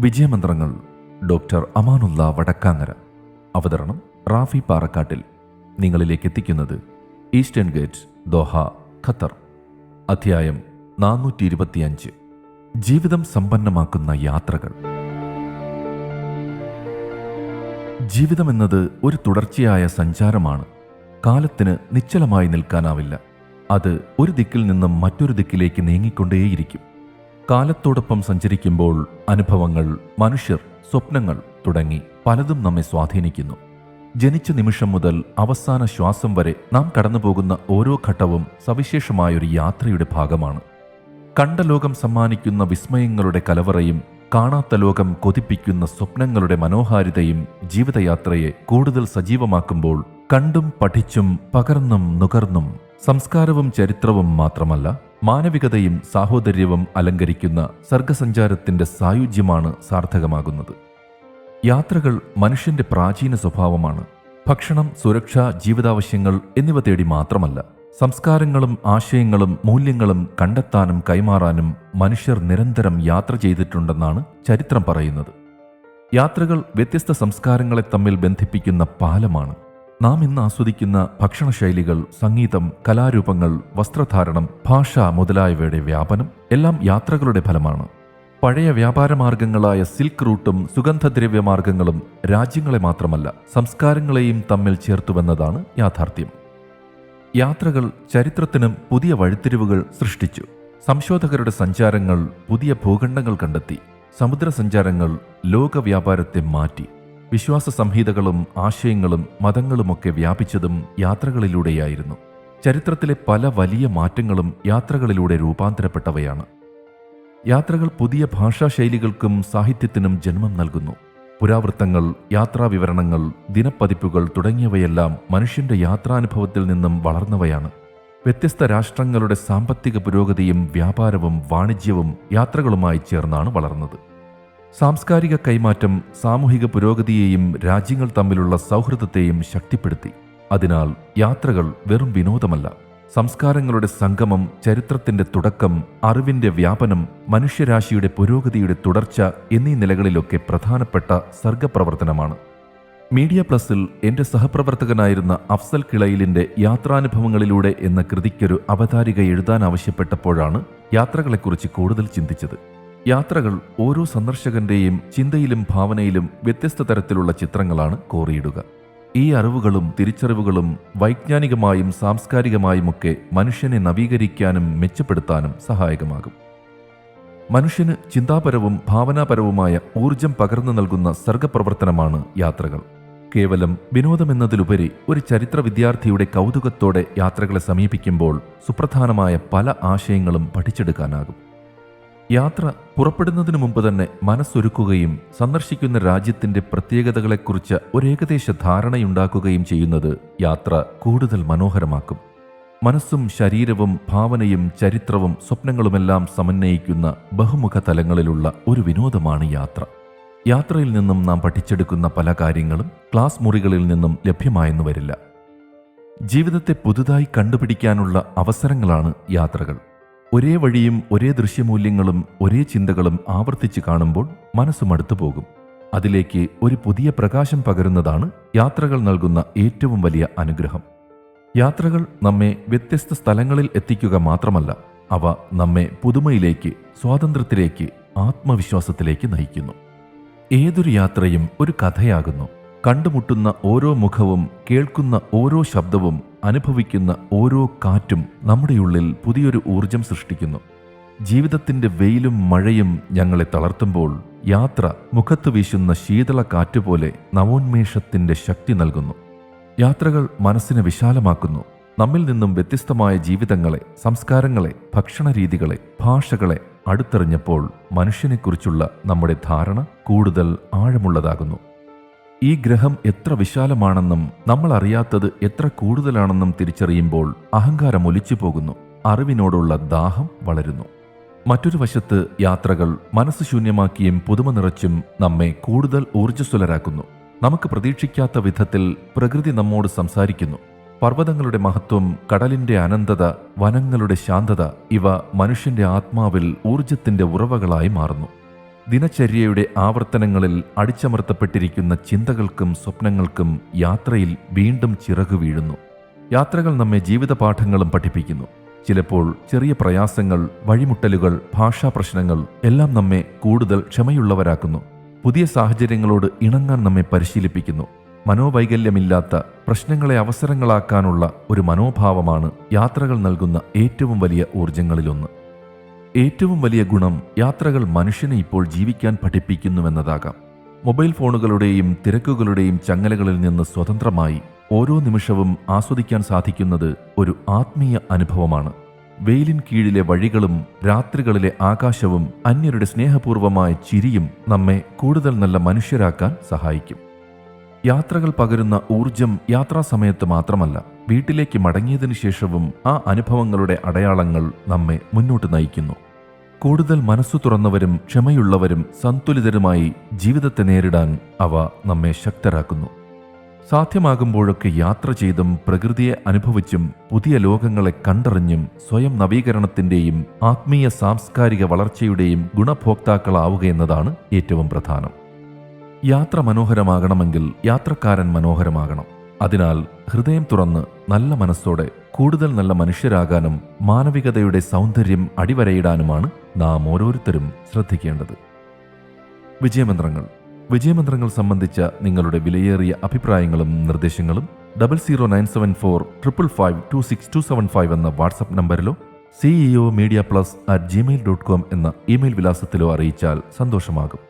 വിജയമന്ത്രങ്ങൾ doctor Amanullah Vadakkangara. അവതരണം റാഫി പാറക്കാട്ടിൽ. നിങ്ങളിലേക്ക് എത്തിക്കുന്നത് ഈസ്റ്റേൺ ഗേറ്റ് ദോഹ ഖത്തർ. അധ്യായം നാനൂറ്റി ഇരുപത്തിയഞ്ച് ജീവിതം സമ്പന്നമാക്കുന്ന യാത്രകൾ. ജീവിതം എന്നത് ഒരു തുടർച്ചയായ സഞ്ചാരമാണ്. കാലത്തിന് നിശ്ചലമായി നിൽക്കാനാവില്ല. അത് ഒരു ദിക്കിൽ നിന്നും മറ്റൊരു ദിക്കിലേക്ക് നീങ്ങിക്കൊണ്ടേയിരിക്കും. കാലത്തോടൊപ്പം സഞ്ചരിക്കുമ്പോൾ അനുഭവങ്ങൾ മനുഷ്യർ സ്വപ്നങ്ങൾ തുടങ്ങി പലതും നമ്മെ സ്വാധീനിക്കുന്നു. ജനിച്ച നിമിഷം മുതൽ അവസാന ശ്വാസം വരെ നാം കടന്നുപോകുന്ന ഓരോ ഘട്ടവും സവിശേഷമായൊരു യാത്രയുടെ ഭാഗമാണ്. കണ്ട ലോകം സമ്മാനിക്കുന്ന വിസ്മയങ്ങളുടെ കലവറയും കാണാത്ത ലോകം കൊതിപ്പിക്കുന്ന സ്വപ്നങ്ങളുടെ മനോഹാരിതയും ജീവിതയാത്രയെ കൂടുതൽ സജീവമാക്കുമ്പോൾ കണ്ടും പഠിച്ചും പകർന്നും നുകർന്നും സംസ്കാരവും ചരിത്രവും മാത്രമല്ല മാനവികതയും സാഹോദര്യവും അലങ്കരിക്കുന്ന സർഗസഞ്ചാരത്തിന്റെ സായുജ്യമാണ് സാർത്ഥകമാകുന്നത്. യാത്രകൾ മനുഷ്യന്റെ പ്രാചീന സ്വഭാവമാണ്. ഭക്ഷണം സുരക്ഷ ജീവിതാവശ്യങ്ങൾ എന്നിവ തേടി മാത്രമല്ല. സംസ്കാരങ്ങളും ആശയങ്ങളും മൂല്യങ്ങളും കണ്ടെത്താനും കൈമാറാനും മനുഷ്യർ നിരന്തരം യാത്ര ചെയ്തിട്ടുണ്ടെന്നാണ് ചരിത്രം പറയുന്നത്. യാത്രകൾ വ്യത്യസ്ത സംസ്കാരങ്ങളെ തമ്മിൽ ബന്ധിപ്പിക്കുന്ന പാലമാണ്. നാം ഇന്ന് ആസ്വദിക്കുന്ന ഭക്ഷണശൈലികൾ സംഗീതം കലാരൂപങ്ങൾ വസ്ത്രധാരണം ഭാഷ മുതലായവയുടെ വ്യാപനം എല്ലാം യാത്രകളുടെ ഫലമാണ്. പഴയ വ്യാപാര മാർഗങ്ങളായ സിൽക്ക് റൂട്ടും സുഗന്ധദ്രവ്യ മാർഗങ്ങളും രാജ്യങ്ങളെ മാത്രമല്ല സംസ്കാരങ്ങളെയും തമ്മിൽ ചേർത്തുവെന്നതാണ് യാഥാർത്ഥ്യം. യാത്രകൾ ചരിത്രത്തിനും പുതിയ വഴിത്തിരിവുകൾ സൃഷ്ടിച്ചു. സംശോധകരുടെ സഞ്ചാരങ്ങൾ പുതിയ ഭൂഖണ്ഡങ്ങൾ കണ്ടെത്തി. സമുദ്രസഞ്ചാരങ്ങൾ ലോകവ്യാപാരത്തെ മാറ്റി. വിശ്വാസ സംഹിതകളും ആശയങ്ങളും മതങ്ങളുമൊക്കെ വ്യാപിച്ചതും യാത്രകളിലൂടെയായിരുന്നു. ചരിത്രത്തിലെ പല വലിയ മാറ്റങ്ങളും യാത്രകളിലൂടെ രൂപാന്തരപ്പെട്ടവയാണ്. യാത്രകൾ പുതിയ ഭാഷാശൈലികൾക്കും സാഹിത്യത്തിനും ജന്മം നൽകുന്നു. പുരാവൃത്തങ്ങൾ യാത്രാവിവരണങ്ങൾ ദിനപ്പതിപ്പുകൾ തുടങ്ങിയവയെല്ലാം മനുഷ്യന്റെ യാത്രാനുഭവത്തിൽ നിന്നും വളർന്നവയാണ്. വ്യത്യസ്ത രാഷ്ട്രങ്ങളുടെ സാമ്പത്തിക പുരോഗതിയും വ്യാപാരവും വാണിജ്യവും യാത്രകളുമായി ചേർന്നാണ് വളർന്നത്. സാംസ്കാരിക കൈമാറ്റം സാമൂഹിക പുരോഗതിയെയും രാജ്യങ്ങൾ തമ്മിലുള്ള സൗഹൃദത്തെയും ശക്തിപ്പെടുത്തി. അതിനാൽ യാത്രകൾ വെറും വിനോദമല്ല. സംസ്കാരങ്ങളുടെ സംഗമം ചരിത്രത്തിന്റെ തുടക്കം അറിവിന്റെ വ്യാപനം മനുഷ്യരാശിയുടെ പുരോഗതിയുടെ തുടർച്ച എന്നീ നിലകളിലൊക്കെ പ്രധാനപ്പെട്ട സർഗപ്രവർത്തനമാണ്. മീഡിയ പ്ലസിൽ എന്റെ സഹപ്രവർത്തകനായിരുന്ന അഫ്സൽ കിളയിലിന്റെ യാത്രാനുഭവങ്ങളിലൂടെ എന്ന കൃതിക്കൊരു അവതാരിക എഴുതാൻ ആവശ്യപ്പെട്ടപ്പോഴാണ് യാത്രകളെക്കുറിച്ച് കൂടുതൽ ചിന്തിച്ചത്. യാത്രകൾ ഓരോ സന്ദർശകന്റെയും ചിന്തയിലും ഭാവനയിലും വ്യത്യസ്ത തരത്തിലുള്ള ചിത്രങ്ങളാണ് കോറിയിടുക. ഈ അറിവുകളും തിരിച്ചറിവുകളും വൈജ്ഞാനികമായും സാംസ്കാരികമായുമൊക്കെ മനുഷ്യനെ നവീകരിക്കാനും മെച്ചപ്പെടുത്താനും സഹായകമാകും. മനുഷ്യന് ചിന്താപരവും ഭാവനാപരവുമായ ഊർജം പകർന്നു നൽകുന്ന സർഗപ്രവർത്തനമാണ് യാത്രകൾ. കേവലം വിനോദമെന്നതിലുപരി ഒരു ചരിത്ര വിദ്യാർത്ഥിയുടെ കൗതുകത്തോടെ യാത്രകളെ സമീപിക്കുമ്പോൾ സുപ്രധാനമായ പല ആശയങ്ങളും പഠിച്ചെടുക്കാനാകും. യാത്ര പുറപ്പെടുന്നതിനു മുമ്പ് തന്നെ മനസ്സൊരുക്കുകയും സന്ദർശിക്കുന്ന രാജ്യത്തിന്റെ പ്രത്യേകതകളെക്കുറിച്ച് ഒരു ഏകദേശ ധാരണയുണ്ടാക്കുകയും ചെയ്യുന്നത് യാത്ര കൂടുതൽ മനോഹരമാക്കും. മനസ്സും ശരീരവും ഭാവനയും ചരിത്രവും സ്വപ്നങ്ങളുമെല്ലാം സമന്വയിക്കുന്ന ബഹുമുഖ തലങ്ങളിലുള്ള ഒരു വിനോദമാണ് യാത്ര. യാത്രയിൽ നിന്നും നാം പഠിച്ചെടുക്കുന്ന പല കാര്യങ്ങളും ക്ലാസ് മുറികളിൽ നിന്നും ലഭ്യമായെന്നു വരില്ല. ജീവിതത്തെ പുതുതായി കണ്ടുപിടിക്കാനുള്ള അവസരങ്ങളാണ് യാത്രകൾ. ഒരേ വഴിയും ഒരേ ദൃശ്യമൂല്യങ്ങളും ഒരേ ചിന്തകളും ആവർത്തിച്ച് കാണുമ്പോൾ മനസ്സ് മടുത്തു പോകും. അതിലേക്ക് ഒരു പുതിയ പ്രകാശം പകരുന്നതാണ് യാത്രകൾ നൽകുന്ന ഏറ്റവും വലിയ അനുഗ്രഹം. യാത്രകൾ നമ്മെ വ്യത്യസ്ത സ്ഥലങ്ങളിൽ എത്തിക്കുക മാത്രമല്ല അവ നമ്മെ പുതുമയിലേക്ക് സ്വാതന്ത്ര്യത്തിലേക്ക് ആത്മവിശ്വാസത്തിലേക്ക് നയിക്കുന്നു. ഏതൊരു യാത്രയും ഒരു കഥയാകുന്നു. കണ്ടുമുട്ടുന്ന ഓരോ മുഖവും കേൾക്കുന്ന ഓരോ ശബ്ദവും അനുഭവിക്കുന്ന ഓരോ കാറ്റും നമ്മുടെ ഉള്ളിൽ പുതിയൊരു ഊർജം സൃഷ്ടിക്കുന്നു. ജീവിതത്തിന്റെ വെയിലും മഴയും ഞങ്ങളെ തളർത്തുമ്പോൾ യാത്ര മുഖത്ത് വീശുന്ന ശീതള കാറ്റുപോലെ നവോന്മേഷത്തിന്റെ ശക്തി നൽകുന്നു. യാത്രകൾ മനസ്സിനെ വിശാലമാക്കുന്നു. നമ്മിൽ നിന്നും വ്യത്യസ്തമായ ജീവിതങ്ങളെ സംസ്കാരങ്ങളെ ഭക്ഷണരീതികളെ ഭാഷകളെ അടുത്തെറിഞ്ഞപ്പോൾ മനുഷ്യനെക്കുറിച്ചുള്ള നമ്മുടെ ധാരണ കൂടുതൽ ആഴമുള്ളതാകുന്നു. ഈ ഗ്രഹം എത്ര വിശാലമാണെന്നും നമ്മൾ അറിയാത്തത് എത്ര കൂടുതലാണെന്നും തിരിച്ചറിയുമ്പോൾ അഹങ്കാരം ഒലിച്ചു പോകുന്നു. അറിവിനോടുള്ള ദാഹം വളരുന്നു. മറ്റൊരു വശത്ത് യാത്രകൾ മനസ്സ് ശൂന്യമാക്കിയും പുതുമ നിറച്ചും നമ്മെ കൂടുതൽ ഊർജസ്വലരാക്കുന്നു. നമുക്ക് പ്രതീക്ഷിക്കാത്ത വിധത്തിൽ പ്രകൃതി നമ്മോട് സംസാരിക്കുന്നു. പർവതങ്ങളുടെ മഹത്വം കടലിന്റെ അനന്തത വനങ്ങളുടെ ശാന്തത ഇവ മനുഷ്യന്റെ ആത്മാവിൽ ഊർജത്തിന്റെ ഉറവകളായി മാറുന്നു. ദിനചര്യയുടെ ആവർത്തനങ്ങളിൽ അടിച്ചമർത്തപ്പെട്ടിരിക്കുന്ന ചിന്തകൾക്കും സ്വപ്നങ്ങൾക്കും യാത്രയിൽ വീണ്ടും ചിറകു വീഴുന്നു. യാത്രകൾ നമ്മെ ജീവിതപാഠങ്ങളും പഠിപ്പിക്കുന്നു. ചിലപ്പോൾ ചെറിയ പ്രയാസങ്ങൾ വഴിമുട്ടലുകൾ ഭാഷാ പ്രശ്നങ്ങൾ എല്ലാം നമ്മെ കൂടുതൽ ക്ഷമയുള്ളവരാക്കുന്നു. പുതിയ സാഹചര്യങ്ങളോട് ഇണങ്ങാൻ നമ്മെ പരിശീലിപ്പിക്കുന്നു. മനോവൈകല്യമില്ലാത്ത പ്രശ്നങ്ങളെ അവസരങ്ങളാക്കാനുള്ള ഒരു മനോഭാവമാണ് യാത്രകൾ നൽകുന്ന ഏറ്റവും വലിയ ഊർജങ്ങളിലൊന്ന് ഏറ്റവും വലിയ ഗുണം യാത്രകൾ മനുഷ്യനെ ഇപ്പോൾ ജീവിക്കാൻ പഠിപ്പിക്കുന്നുവെന്നതാകാം. മൊബൈൽ ഫോണുകളുടെയും തിരക്കുകളുടെയും ചങ്ങലകളിൽ നിന്ന് സ്വതന്ത്രമായി ഓരോ നിമിഷവും ആസ്വദിക്കാൻ സാധിക്കുന്നത് ഒരു ആത്മീയ അനുഭവമാണ്. വെയിലിൻ കീഴിലെ വഴികളും രാത്രികളിലെ ആകാശവും അന്യരുടെ സ്നേഹപൂർവമായ ചിരിയും നമ്മെ കൂടുതൽ നല്ല മനുഷ്യരാക്കാൻ സഹായിക്കും. യാത്രകൾ പകരുന്ന ഊർജം യാത്രാസമയത്ത് മാത്രമല്ല വീട്ടിലേക്ക് മടങ്ങിയതിനു ശേഷവും ആ അനുഭവങ്ങളുടെ അടയാളങ്ങൾ നമ്മെ മുന്നോട്ട് നയിക്കുന്നു. കൂടുതൽ മനസ്സു തുറന്നവരും ക്ഷമയുള്ളവരും സന്തുലിതരുമായി ജീവിതത്തെ നേരിടാൻ അവ നമ്മെ ശക്തരാക്കുന്നു. സാധ്യമാകുമ്പോഴൊക്കെ യാത്ര ചെയ്തും പ്രകൃതിയെ അനുഭവിച്ചും പുതിയ ലോകങ്ങളെ കണ്ടറിഞ്ഞും സ്വയം നവീകരണത്തിന്റെയും ആത്മീയ സാംസ്കാരിക വളർച്ചയുടെയും ഗുണഭോക്താക്കളാവുകയെന്നതാണ് ഏറ്റവും പ്രധാനം. യാത്ര മനോഹരമാകണമെങ്കിൽ യാത്രക്കാരൻ മനോഹരമാകണം. അതിനാൽ ഹൃദയം തുറന്ന് നല്ല മനസ്സോടെ കൂടുതൽ നല്ല മനുഷ്യരാകാനും മാനവികതയുടെ സൗന്ദര്യം അടിവരയിടാനുമാണ് നാം ഓരോരുത്തരും ശ്രദ്ധിക്കേണ്ടത്. വിജയമന്ത്രങ്ങൾ. വിജയമന്ത്രങ്ങൾ സംബന്ധിച്ച നിങ്ങളുടെ വിലയേറിയ അഭിപ്രായങ്ങളും നിർദ്ദേശങ്ങളും double zero nine seven four triple five two six two seven five എന്ന WhatsApp നമ്പറിലോ CEO media plus at Gmail dot com എന്ന ഇമെയിൽ വിലാസത്തിലോ അറിയിച്ചാൽ സന്തോഷമാകും.